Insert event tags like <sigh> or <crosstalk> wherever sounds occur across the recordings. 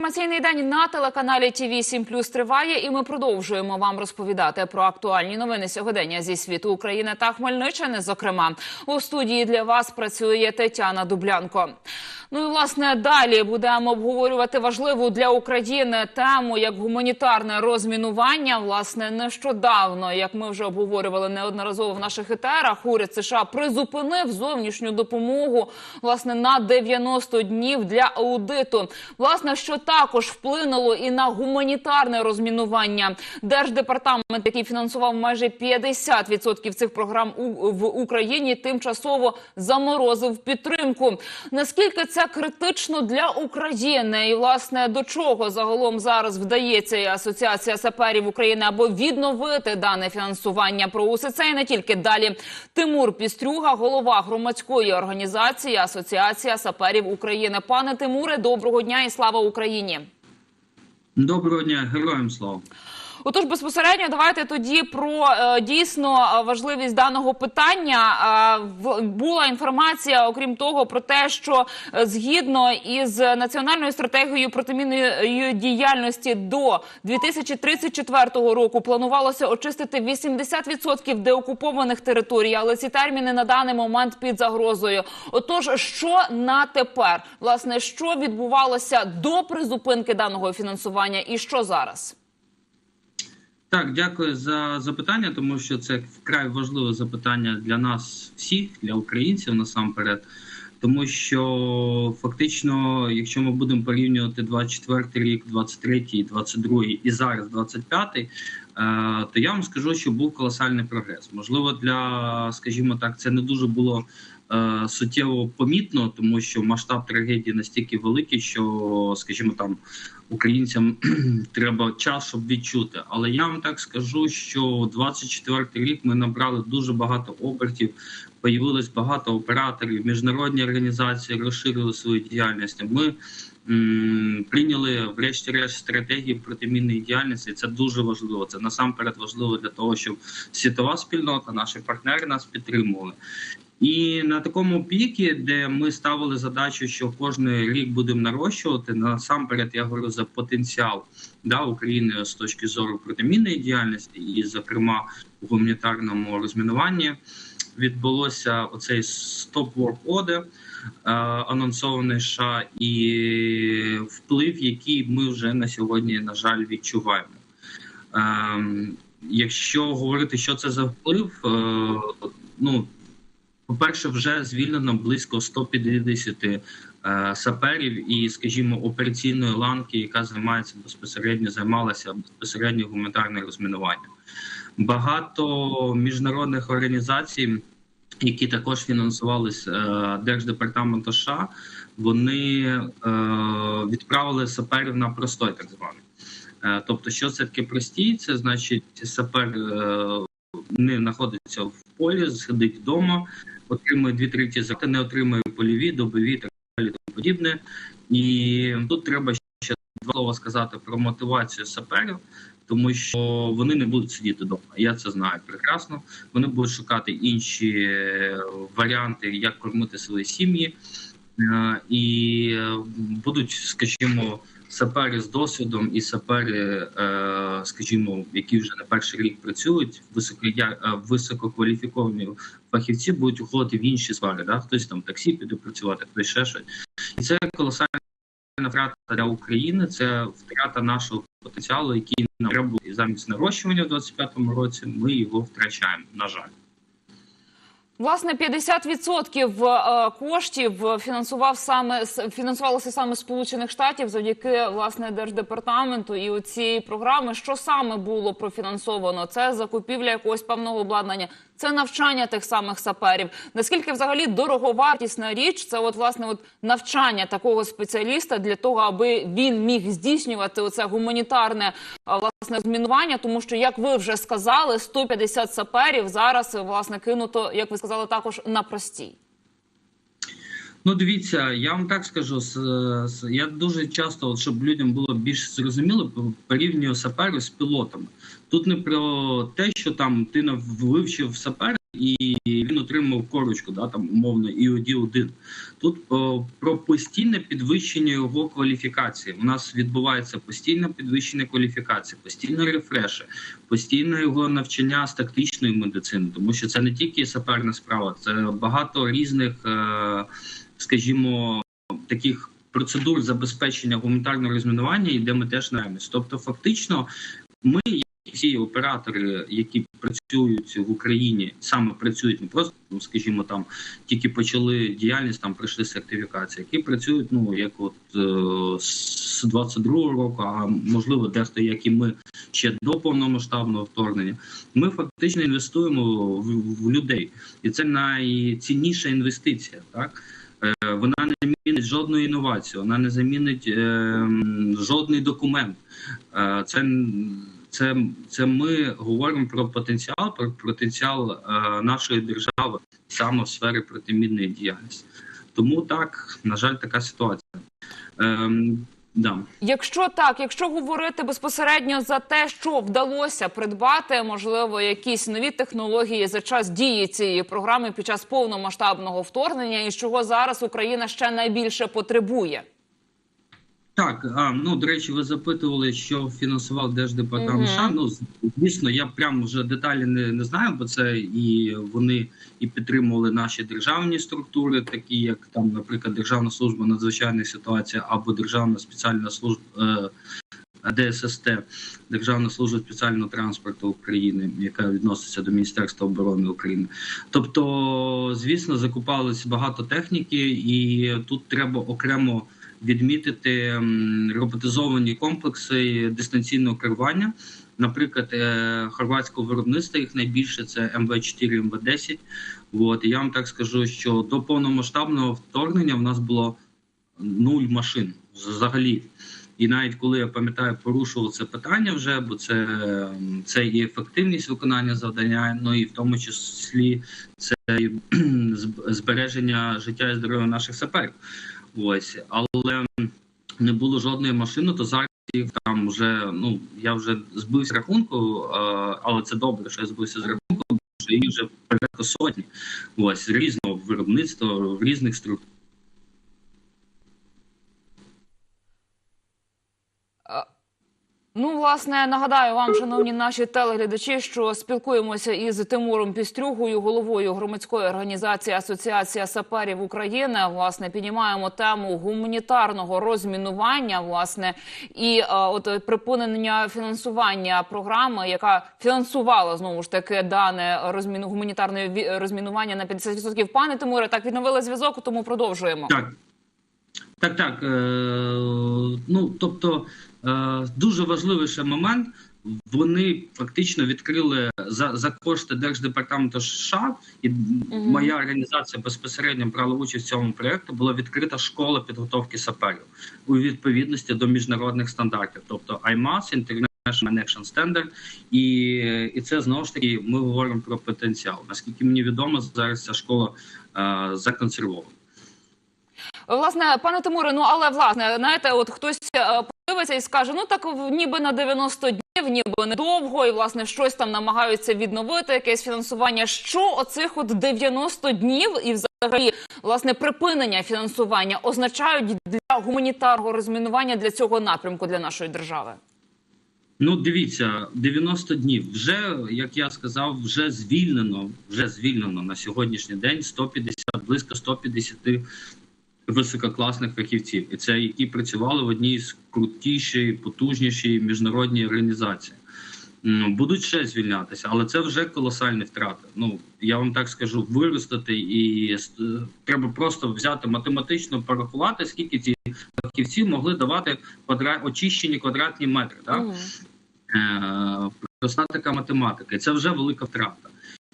Інформаційний день на телеканалі ТВ 7 Плюс триває, і ми продовжуємо вам розповідати про актуальні новини сьогодення зі світу України та Хмельниччини. Зокрема, у студії для вас працює Тетяна Дублянко. Ну і власне далі будемо обговорювати важливу для України тему як гуманітарне розмінування. Власне, нещодавно, як ми вже обговорювали неодноразово в наших етерах, уряд США призупинив зовнішню допомогу власне на 90 днів для аудиту. Власне, що також вплинуло і на гуманітарне розмінування. Держдепартамент, який фінансував майже 50% цих програм в Україні, тимчасово заморозив підтримку. Наскільки це критично для України, і власне до чого загалом зараз вдається і Асоціація саперів України або відновити дане фінансування? Про усе це і не тільки далі. Тимур Пістрюга, голова громадської організації Асоціація саперів України. Пане Тимуре, доброго дня і слава Україні. Доброго дня, героям слава. Отож, безпосередньо давайте тоді про е, дійсно е, важливість даного питання. Е, була інформація, окрім того, про те, що згідно із національною стратегією протимінної діяльності до 2034 року планувалося очистити 80% деокупованих територій, але ці терміни на даний момент під загрозою. Отож, що на тепер? Власне, що відбувалося до призупинки даного фінансування, і що зараз? Так, дякую за запитання, тому що це вкрай важливе запитання для нас всіх, для українців насамперед. Тому що фактично, якщо ми будемо порівнювати 24 рік, 23, 22 і зараз 25, е, то я вам скажу, що був колосальний прогрес. Можливо, для, скажімо так, це не дуже було суттєво помітно, тому що масштаб трагедії настільки великий, що, скажімо, там українцям <clears throat> треба час, щоб відчути. Але я вам так скажу, що 24 рік ми набрали дуже багато обертів. Появилось багато операторів, міжнародні організації розширили свою діяльність. Ми м, прийняли, врешті-решт, стратегії протимінної діяльності. Це дуже важливо. Це насамперед важливо для того, щоб світова спільнота, наші партнери нас підтримували. І на такому пікі, де ми ставили задачу, що кожен рік будемо нарощувати, насамперед я говорю за потенціал да, України з точки зору протимінної діяльності, і, зокрема, у гуманітарному розмінуванні відбулося оцей стоп work order, е, анонсований США, і вплив, який ми вже на сьогодні, на жаль, відчуваємо. Ем, Якщо говорити, що це за вплив, е, ну по-перше, вже звільнено близько 150 е, саперів і, скажімо, операційної ланки, яка займається безпосередньо займалася безпосередньо гуманітарним розмінуванням. Багато міжнародних організацій, які також фінансувалися е, Держдепартаменту США, вони е, відправили саперів на простой, так званий. Е, Тобто, що це таке простій? Це значить, сапер е, не знаходиться в полі, сидить вдома, отримує дві треті зарплати, не отримує польові, добові так далі тому подібне. І тут треба ще два слова сказати про мотивацію саперів, тому що вони не будуть сидіти вдома. Я це знаю прекрасно. Вони будуть шукати інші е, варіанти, як кормити свої сім'ї, Е, і е, будуть, скажімо, сапери з досвідом і сапери, е, скажімо, які вже не перший рік працюють, е, висококваліфіковані фахівці будуть уходити в інші сфери. Да? Хтось там таксі піде працювати, хтось ще щось. І це колосальна втрата для України. Це втрата нашого потенціалу, який нам треба. Замість нарощування в 25-му році. Ми його втрачаємо. На жаль. Власне, 50% е, коштів фінансував саме фінансувалося саме Сполучених Штатів завдяки власне держдепартаменту і у цієї програми. Що саме було профінансовано? Це закупівля якогось певного обладнання, це навчання тих самих саперів. Наскільки взагалі дороговартісна річ? Це от власне от навчання такого спеціаліста для того, аби він міг здійснювати оце гуманітарне власне змінування, тому що, як ви вже сказали, 150 саперів зараз власне кинуто, як ви сказали, також на простій. Ну, дивіться, я вам так скажу. Я дуже часто, от, щоб людям було більш зрозуміло, порівнюю саперів з пілотами. Тут не про те, що там ти вивчив сапера, і він отримав корочку, да, там умовно іод 1 Тут о, про постійне підвищення його кваліфікації. У нас відбувається постійне підвищення кваліфікації, постійно рефреши, постійне його навчання з тактичної медицини, тому що це не тільки саперна справа, це багато різних, е, скажімо, таких процедур забезпечення гуманітарного розмінування, і де ми теж наємось. Тобто, фактично, ми, як всі оператори, які працюють в Україні, саме працюють не просто, скажімо, там тільки почали діяльність, там пройшли сертифікацію, які працюють, ну як от е, з 22-го року, а можливо, дехто, як і ми, ще до повномасштабного вторгнення. Ми фактично інвестуємо в, в людей, і це найцінніша інвестиція, так. Вона не замінить жодну інновацію, вона не замінить е, жодний документ. Е, це, це, це ми говоримо про потенціал, про потенціал е, нашої держави саме в сфері протимінної діяльності. Тому так, на жаль, така ситуація. Да. Якщо так, якщо говорити безпосередньо за те, що вдалося придбати, можливо, якісь нові технології за час дії цієї програми під час повномасштабного вторгнення, і чого зараз Україна ще найбільше потребує. Так, а, ну до речі, ви запитували, що фінансував Держдепартамент Мгм. США. Ну звісно, я прямо вже деталі не, не знаю, бо це і вони і підтримували наші державні структури, такі як там, наприклад, Державна служба надзвичайних ситуацій або Державна спеціальна служба. Е, ДССТ, Державна служба спеціального транспорту України, яка відноситься до Міністерства оборони України. Тобто, звісно, закупалось багато техніки, і тут треба окремо відмітити роботизовані комплекси дистанційного керування. Наприклад, е, хорватського виробництва їх найбільше це МВ4, МВ10. От я вам так скажу, що до повномасштабного вторгнення в нас було нуль машин взагалі. І навіть коли я пам'ятаю, порушував це питання вже, бо це, це і ефективність виконання завдання, ну і в тому числі це збереження життя і здоров'я наших саперів. Ось, але не було жодної машини, то зараз там вже ну я вже збився рахунку, але це добре, що я збився з рахунку, що їх вже порядка сотні. Ось різного виробництва в різних структурах. Ну, власне, нагадаю вам, шановні наші телеглядачі, що спілкуємося із Тимуром Пістрюгою, головою громадської організації Асоціація саперів України. Власне, піднімаємо тему гуманітарного розмінування. Власне, і е, от припинення фінансування програми, яка фінансувала знову ж таки дане розміну гуманітарне розмінування на 50%. Пане Тимуре, так відновили зв'язок, тому продовжуємо. Так. Так, так. Е, ну, тобто, дуже важливий ще момент. Вони фактично відкрили за, за кошти Держдепартаменту США, і моя організація безпосередньо брала участь в цьому проєкту. Була відкрита школа підготовки саперів у відповідності до міжнародних стандартів, тобто IMAS, International Action Standard, і, і це знову ж таки ми говоримо про потенціал. Наскільки мені відомо, зараз ця школа е, законсервована. Власне, пане Тимуре, ну але власне, знаєте, от хтось подивиться і скаже: ну так ніби на 90 днів, ніби недовго, і власне щось там намагаються відновити, якесь фінансування. Що оцих от 90 днів і взагалі власне припинення фінансування означають для гуманітарного розмінування для цього напрямку для нашої держави? Ну, дивіться, 90 днів. Вже як я сказав, вже звільнено. Вже звільнено на сьогоднішній день 150, близько 150 висококласних фахівців, і це які працювали в одній з крутішої, потужнішої міжнародній організації. Будуть ще звільнятися, але це вже колосальні втрати. Ну я вам так скажу, виростити і треба просто взяти математично порахувати, скільки ці фахівці могли давати квадра... очищені квадратні метри. Так? Мгм. Е, проста така математика, і це вже велика втрата.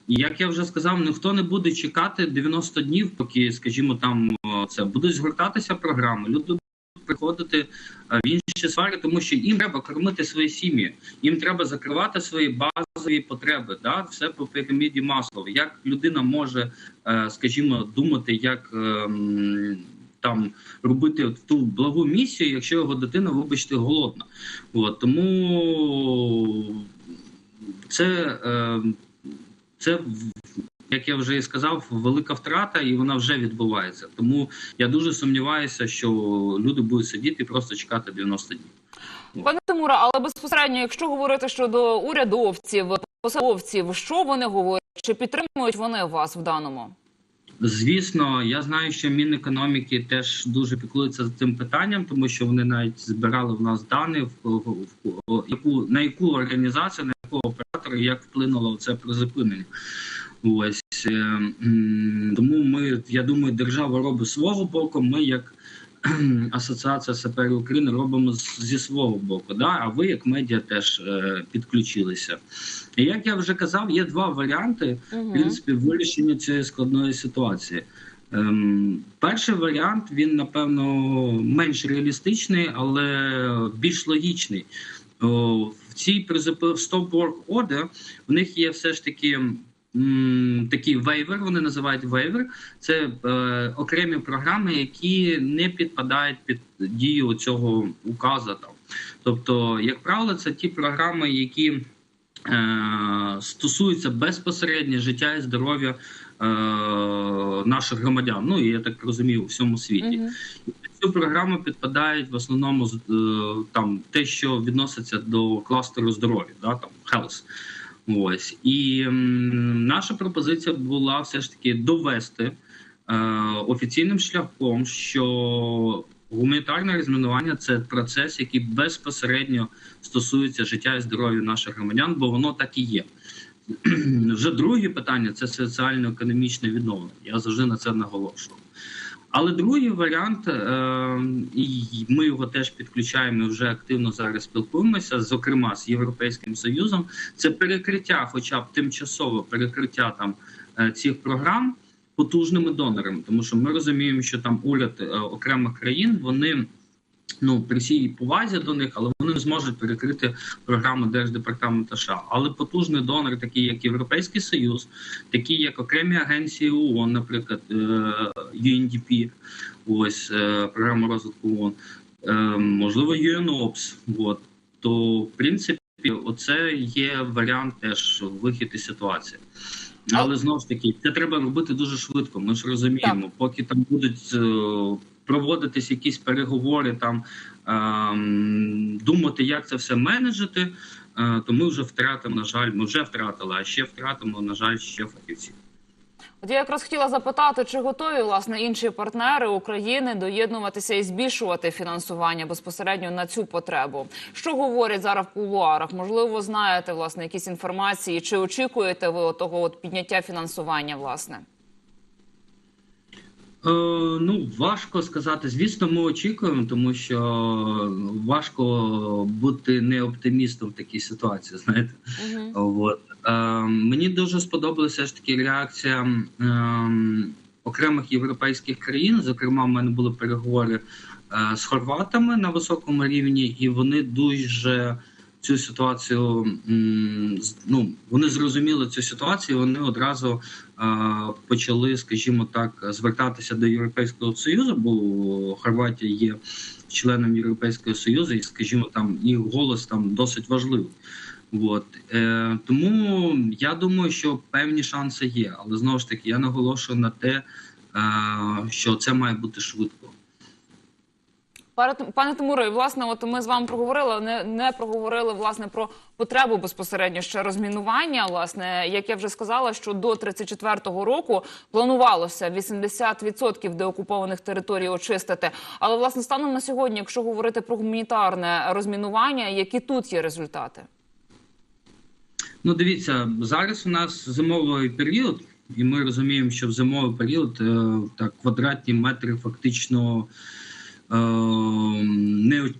І як я вже сказав, ніхто не буде чекати 90 днів, поки, скажімо, там це будуть згортатися програми. Люди будуть приходити е, в інші сфери, тому що їм треба кормити свої сім'ї, їм треба закривати свої базові потреби. Да? Все по піраміді Маслова. Як людина може, е, скажімо, думати, як ем, там робити ту благу місію, якщо його дитина, вибачте, голодна. От, тому це, е, це як я вже і сказав, велика втрата, і вона вже відбувається. Тому я дуже сумніваюся, що люди будуть сидіти і просто чекати 90 днів. Пане Тимуре, але безпосередньо, якщо говорити щодо урядовців, посадовців, що вони говорять? Чи підтримують вони вас в даному? Звісно, я знаю, що Мінекономіки теж дуже піклується цим питанням, тому що вони навіть збирали в нас дані в, в, в яку на яку організацію, на якого оператора як вплинуло це призупинення. Ось е, тому ми, я думаю, держава робить свого боку. Ми, як Асоціація саперів України, робимо зі свого боку. Да? А ви, як медіа, теж е, підключилися. І як я вже казав, є два варіанти в принципі вирішення цієї складної ситуації. Ем, перший варіант він напевно менш реалістичний, але більш логічний. О, в цій призупи в Stop Work Order в них є все ж таки. Такий вейвер, вони називають вейвер. Це е, окремі програми, які не підпадають під дію цього указу. Там. Тобто, як правило, це ті програми, які е, стосуються безпосередньо життя і здоров'я е, наших громадян. Ну і я так розумію, у всьому світі. Мгм. Цю програму підпадають в основному е, там те, що відноситься до кластеру здоров'я, да, там health. Ось і наша пропозиція була все ж таки довести е, офіційним шляхом, що гуманітарне розмінування це процес, який безпосередньо стосується життя і здоров'я наших громадян, бо воно так і є. <clears throat> Вже друге питання це соціально-економічне відновлення. Я завжди на це наголошував. Але другий варіант, е, і ми його теж підключаємо і вже активно зараз спілкуємося, зокрема з Європейським Союзом, це перекриття, хоча б тимчасове перекриття там е, цих програм потужними донорами, тому що ми розуміємо, що там уряд е, окремих країн вони. Ну, при всій повазі до них, але вони не зможуть перекрити програму Держдепартаменту США. Але потужний донор, такий як Європейський Союз, такі як окремі агенції ООН, наприклад, е, UNDP, ось е, програма розвитку ООН, е, можливо, UNOPS, от, то в принципі, оце є варіант теж вихід із ситуації. Але знову ж таки, це треба робити дуже швидко. Ми ж розуміємо, поки там будуть е, проводитись якісь переговори, там ем, думати, як це все менеджити, е, то ми вже втратимо, на жаль, ми вже втратили, а ще втратимо, на жаль, ще фахівців. От я якраз хотіла запитати, чи готові власне інші партнери України доєднуватися і збільшувати фінансування безпосередньо на цю потребу? Що говорять зараз в кулуарах? Можливо, знаєте власне якісь інформації, чи очікуєте ви того от підняття фінансування? Власне, ну, важко сказати. Звісно, ми очікуємо, тому що важко бути не оптимістом в такій ситуації. Знаєте, угу. От. Е, мені дуже сподобалася ж таки реакція е, окремих європейських країн. Зокрема, в мене були переговори е, з хорватами на високому рівні, і вони дуже цю ситуацію ну, вони зрозуміли цю ситуацію. Вони одразу почали, скажімо так, звертатися до Європейського союзу, бо Хорватія є членом Європейського союзу, і скажімо, там їх голос там досить важливий. От е, тому я думаю, що певні шанси є, але знову ж таки я наголошую на те, е, що це має бути швидко. Пане Тимуре, власне, от ми з вами проговорили, не, не проговорили власне про потребу безпосередньо ще розмінування. Власне, як я вже сказала, що до 34-го року планувалося 80% деокупованих територій очистити. Але власне станом на сьогодні, якщо говорити про гуманітарне розмінування, які тут є результати? Ну, дивіться, зараз у нас зимовий період, і ми розуміємо, що в зимовий період е, так квадратні метри фактично. Е, Не,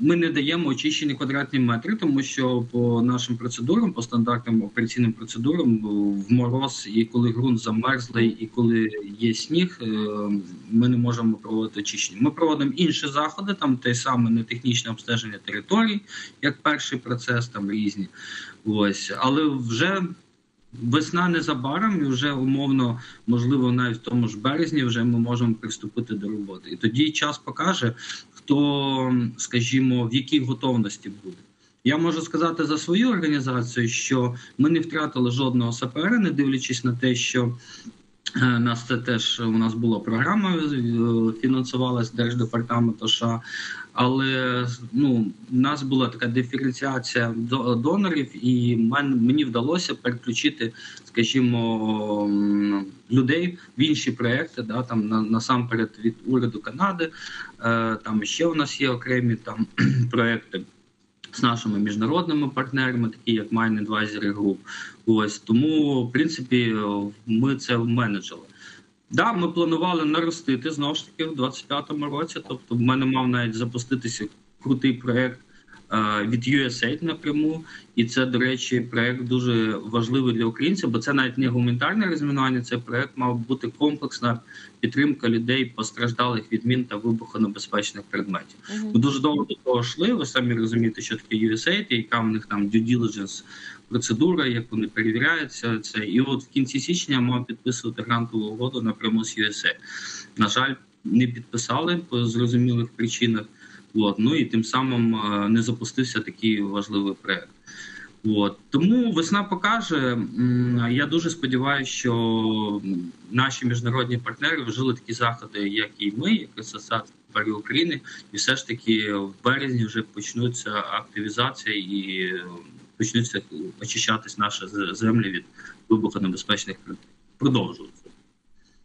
ми не даємо очищені квадратні метри, тому що по нашим процедурам, по стандартним операційним процедурам, в мороз і коли ґрунт замерзлий, і коли є сніг, е, ми не можемо проводити очищення. Ми проводимо інші заходи, там те саме нетехнічне обстеження територій, як перший процес, там різні. Ось, але вже весна незабаром, і вже умовно, можливо, навіть в тому ж березні, вже ми можемо приступити до роботи. І тоді час покаже, хто, скажімо, в якій готовності буде. Я можу сказати за свою організацію, що ми не втратили жодного сапера, не дивлячись на те, що е, нас це теж у нас була програма, е, фінансувалась Держдепартаменту США, але ну, у нас була така диференціація до- донорів, і мені вдалося переключити, скажімо, людей в інші проекти, да, там на, насамперед від уряду Канади. Е, там ще у нас є окремі там <clears throat> проекти з нашими міжнародними партнерами, такі як Mine Advisory Group. Ось тому, в принципі, ми це менеджили. Да, ми планували наростити знову ж таки в 25-му році. Тобто, в мене мав навіть запуститися крутий проект від USAID напряму. І це, до речі, проект дуже важливий для українців, бо це навіть не гуманітарне розмінування. Це проект мав бути комплексна підтримка людей, постраждалих від мін та вибухонебезпечних предметів. Ми дуже довго до того йшли. Ви самі розумієте, що таке USAID, яка в них там due diligence процедура, як вони перевіряються. Це і от в кінці січня мав підписувати грантову угоду напряму з USAID. На жаль, не підписали по зрозумілих причинах. От, ну і тим самим е, не запустився такий важливий проект. От тому весна покаже. Я дуже сподіваюся, що наші міжнародні партнери вжили такі заходи, як і ми, як Асоціація Парі України, і все ж таки в березні вже почнуться активізація і почнуться очищатись наші землі від вибухонебезпечних предметів.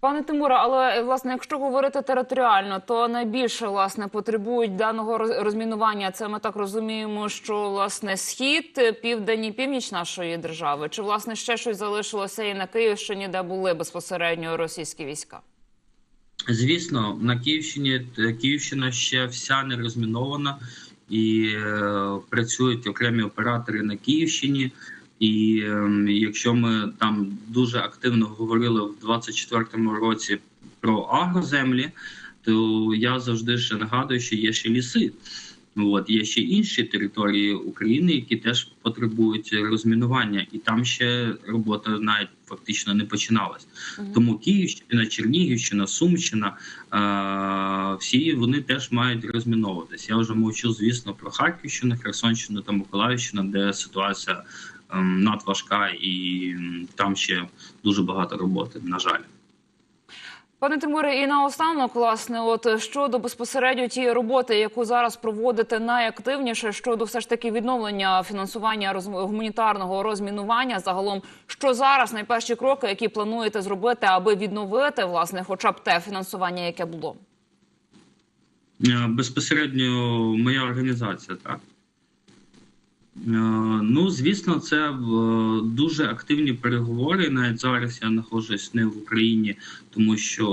Пане Тимуре, але власне, якщо говорити територіально, то найбільше власне потребують даного роз- розмінування. Це ми так розуміємо, що власне схід, південь і північ нашої держави, чи власне ще щось залишилося і на Київщині, де були безпосередньо російські війська? Звісно, на Київщині е, Київщина ще вся не розмінована, і е, працюють окремі оператори на Київщині. І е, якщо ми там дуже активно говорили в 24-му році про агроземлі, то я завжди ще нагадую, що є ще ліси. От є ще інші території України, які теж потребують розмінування, і там ще робота навіть фактично не починалась. Тому Київщина, Чернігівщина, Сумщина е- всі вони теж мають розміновуватись. Я вже мовчу, звісно, про Харківщину, Херсонщину та Миколаївщину, де ситуація ем, надважка, і там ще дуже багато роботи. На жаль. Пане Тимуре, і наостанок, власне, от щодо безпосередньо тієї роботи, яку зараз проводите найактивніше щодо все ж таки відновлення фінансування роз... гуманітарного розмінування, загалом, що зараз найперші кроки, які плануєте зробити, аби відновити власне, хоча б те фінансування, яке було. Е, Безпосередньо моя організація, так. Е, Ну, звісно, це е, дуже активні переговори. Навіть зараз я знаходжусь не в Україні, тому що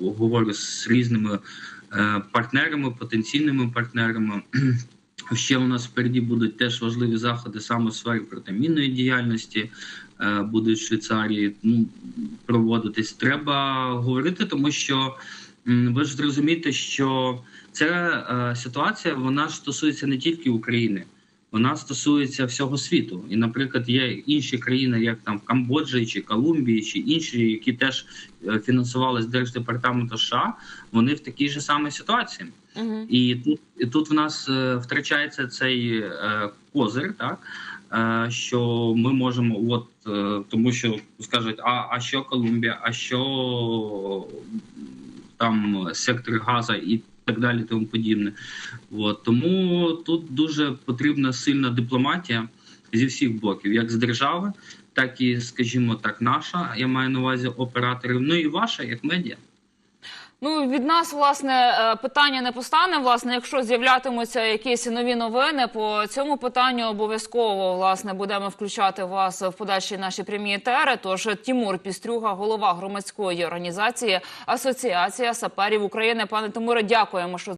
е, говорю з різними партнерами, потенційними партнерами. <clears throat> Ще у нас впереді будуть теж важливі заходи саме в сфері протимінної діяльності, будуть в Швейцарії ну, проводитись. Треба говорити, тому що ви ж зрозумієте, що ця ситуація вона стосується не тільки України, вона стосується всього світу. І, наприклад, є інші країни, як там Камбоджа чи Колумбії, чи інші, які теж е, фінансувалися Держдепартаменту США, вони в такій же самій ситуації. Угу. І тут, і тут в нас е, втрачається цей е, козир, так е, що ми можемо, от е, тому що скажуть, а, а що Колумбія, а що там сектор Газа і так далі, тому подібне. От, тому тут дуже потрібна сильна дипломатія зі всіх боків, як з держави, так і, скажімо так, наша. Я маю на увазі операторів. Ну і ваша, як медіа. Ну від нас власне е, питання не постане. Власне, якщо з'являтимуться якісь нові новини по цьому питанню, обов'язково власне будемо включати вас в подальші наші прямі етери. Тож Тімур Пістрюга, голова громадської організації Асоціація саперів України. Пане Тимуре, дякуємо, що